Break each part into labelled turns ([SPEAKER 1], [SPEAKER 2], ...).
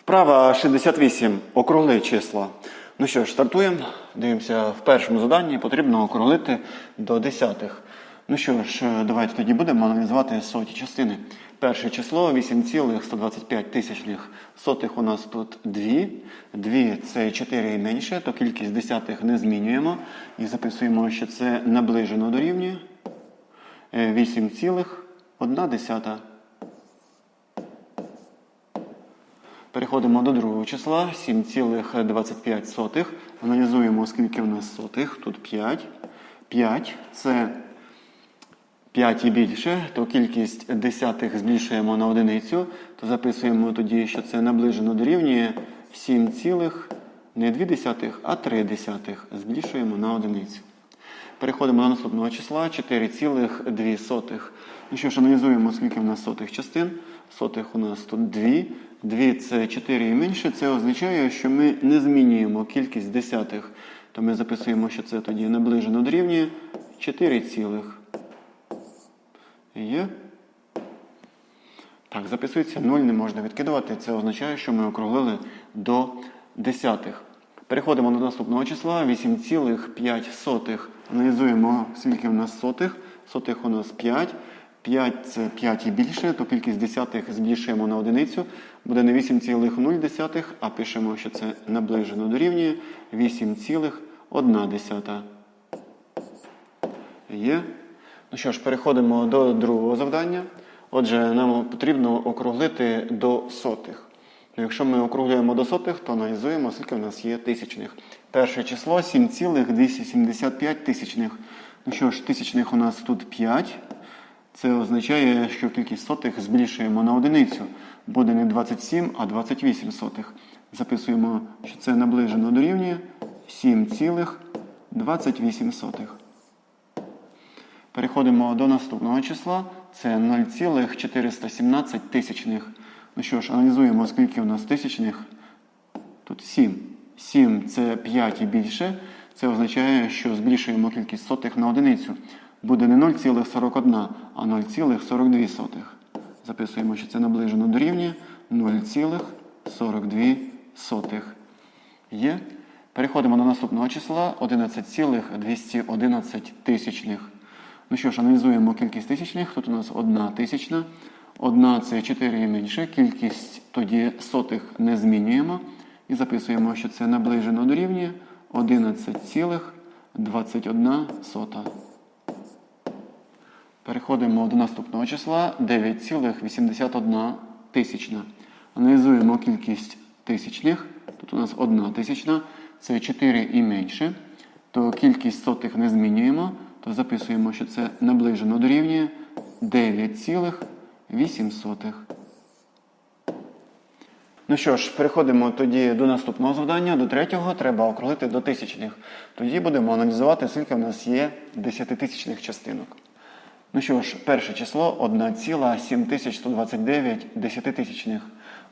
[SPEAKER 1] Вправа 68. Округли числа. Ну що ж, стартуємо. Дивимося, в першому заданні потрібно округлити до десятих. Ну що ж, е, давайте тоді будемо аналізувати соті частини. Перше число 8,125 тисячних сотих у нас тут 2. 2 це 4 і менше, то кількість десятих не змінюємо. І записуємо, що це наближено дорівнює 8,1 Переходимо до другого числа 7,25. Аналізуємо, скільки в нас сотих. Тут 5. 5 це 5 і більше, то кількість десятих збільшуємо на одиницю, то записуємо тоді, що це наближено дорівнює 7, цілих, не 2 десятих, а 3 десятих. Збільшуємо на одиницю. Переходимо до наступного числа 4,2. Ну що ж, аналізуємо, скільки в нас сотих частин. Сотих у нас тут 2. 2 це 4 і менше. Це означає, що ми не змінюємо кількість десятих. То ми записуємо, що це тоді наближено дорівнює 4 цілих. Є. Так, записується 0, не можна відкидувати. Це означає, що ми округлили до десятих. Переходимо до наступного числа 8,5. Аналізуємо, скільки в нас сотих. Сотих у нас 5. 5 це 5 і більше, то кількість десятих збільшуємо на одиницю. Буде не 8,0, а пишемо, що це наближено дорівнює 8,1. Є. Ну що ж, переходимо до другого завдання. Отже, нам потрібно округлити до сотих. Ну, Якщо ми округлюємо до сотих, то аналізуємо, скільки в нас є тисячних. Перше число 7,275 тисячних. Ну що ж, тисячних у нас тут 5. Це означає, що кількість сотих збільшуємо на одиницю. Буде не 27, а 28 сотих. Записуємо, що це наближено дорівнює 7,28 сотих. Переходимо до наступного числа. Це 0,417 тисячних. Ну що ж, аналізуємо, скільки у нас тисячних. Тут 7. 7 це 5 і більше. Це означає, що збільшуємо кількість сотих на одиницю. Буде не 0,41, а 0,42. Записуємо, що це наближено до рівня 0,42. Є. Переходимо до наступного числа 11,211 тисячних. Ну що ж, аналізуємо кількість тисячних. Тут у нас одна тисячна. Одна це 4 і менше. Кількість тоді сотих не змінюємо. І записуємо, що це наближено до рівня 11,21 сота. Переходимо до наступного числа 9,81 тисячна. Аналізуємо кількість тисячних. Тут у нас одна тисячна, це 4 і менше. То кількість сотих не змінюємо, то записуємо, що це наближено дорівнює 9,8. Ну що ж, переходимо тоді до наступного завдання, до третього. Треба округлити до тисячних. Тоді будемо аналізувати, скільки в нас є десятитисячних частинок. Ну що ж, перше число 1,7129 десятитисячних.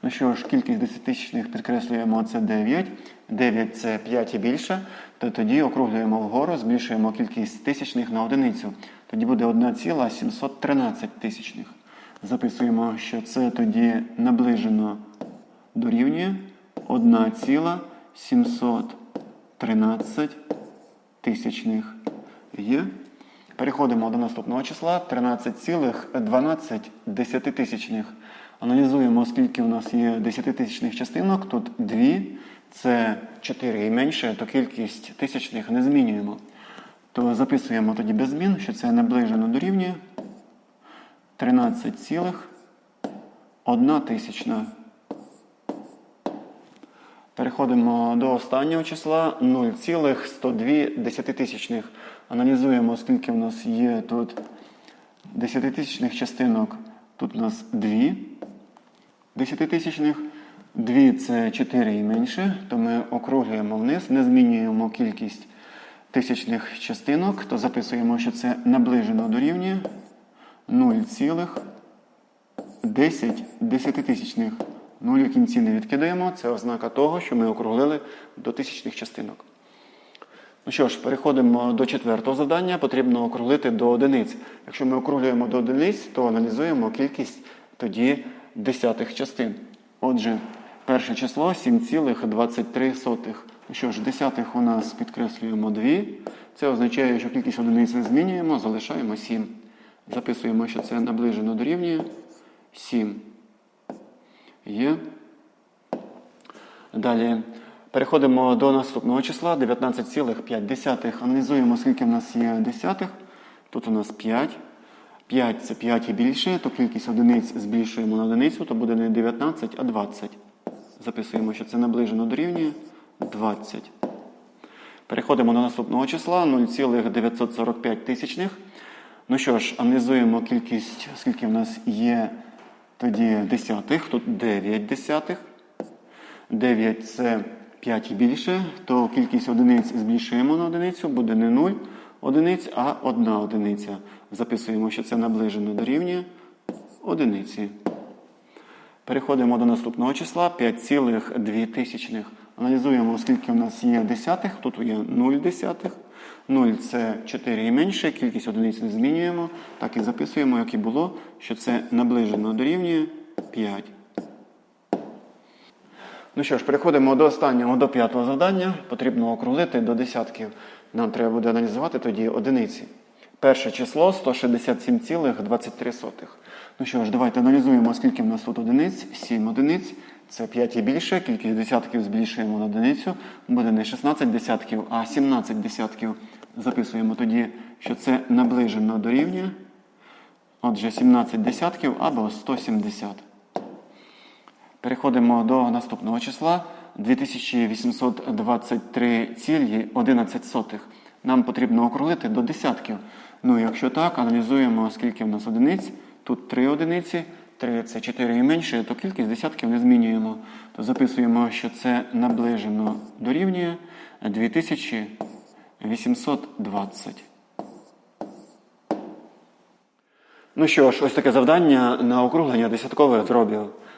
[SPEAKER 1] Ну що ж, кількість десятитисячних підкреслюємо це 9. 9 це 5 і більше. То тоді округлюємо вгору, збільшуємо кількість тисячних на одиницю. Тоді буде 1,713 тисячних. Записуємо, що це тоді наближено дорівнює 1,713 тисячних. Є. Переходимо до наступного числа 13,12 десятитисячних. Аналізуємо, скільки у нас є десятитисячних частинок. Тут 2, це 4 і менше, то кількість тисячних не змінюємо. То записуємо тоді без змін, що це наближено дорівнює 13,1 тисячна. Переходимо до останнього числа 0,102 десятитисячних. Аналізуємо, скільки в нас є тут десятитисячних частинок. Тут у нас 2 десятитисячних. 2 це 4 і менше, то ми округлюємо вниз, не змінюємо кількість тисячних частинок, то записуємо, що це наближено до рівня 0,10 десятитисячних. Нуль у кінці не відкидаємо. Це ознака того, що ми округлили до тисячних частинок. Ну що ж, переходимо до четвертого завдання. Потрібно округлити до одиниць. Якщо ми округлюємо до одиниць, то аналізуємо кількість тоді десятих частин. Отже, Перше число 7,23. Ну що ж, десятих у нас підкреслюємо 2. Це означає, що кількість одиниць не змінюємо, залишаємо 7. Записуємо, що це наближено дорівнює 7. Є. Далі переходимо до наступного числа 19,5. Аналізуємо, скільки в нас є десятих. Тут у нас 5. 5 це 5 і більше, то кількість одиниць збільшуємо на одиницю, то буде не 19, а 20. Записуємо, що це наближено дорівнює 20. Переходимо до наступного числа 0,945 тисячних. Ну що ж, аналізуємо кількість, скільки в нас є тоді десятих. Тут 9 десятих. 9 це 5 і більше, то кількість одиниць збільшуємо на одиницю, буде не 0 одиниць, а 1 одиниця. Записуємо, що це наближено до рівня одиниці. Переходимо до наступного числа 5,2. Аналізуємо, скільки в нас є десятих. Тут є 0 десятих. 0 це 4 і менше, кількість одиниць не змінюємо. Так і записуємо, як і було, що це наближено дорівнює 5. Ну що ж, переходимо до останнього, до п'ятого завдання. Потрібно округлити до десятків. Нам треба буде аналізувати тоді одиниці. Перше число 167,23. Ну що ж, давайте аналізуємо, скільки в нас тут одиниць. 7 одиниць. Це 5 і більше. Кількість десятків збільшуємо на одиницю. Буде не 16 десятків, а 17 десятків. Записуємо тоді, що це наближено до рівня. Отже, 17 десятків або 170. Переходимо до наступного числа 2823,11. Нам потрібно округлити до десятків. Ну, якщо так, аналізуємо, скільки в нас одиниць. Тут 3 одиниці, 3 це 4 і менше, то кількість десятків не змінюємо. То записуємо, що це наближено дорівнює 2820. Ну що ж, ось таке завдання на округлення десяткових дробів.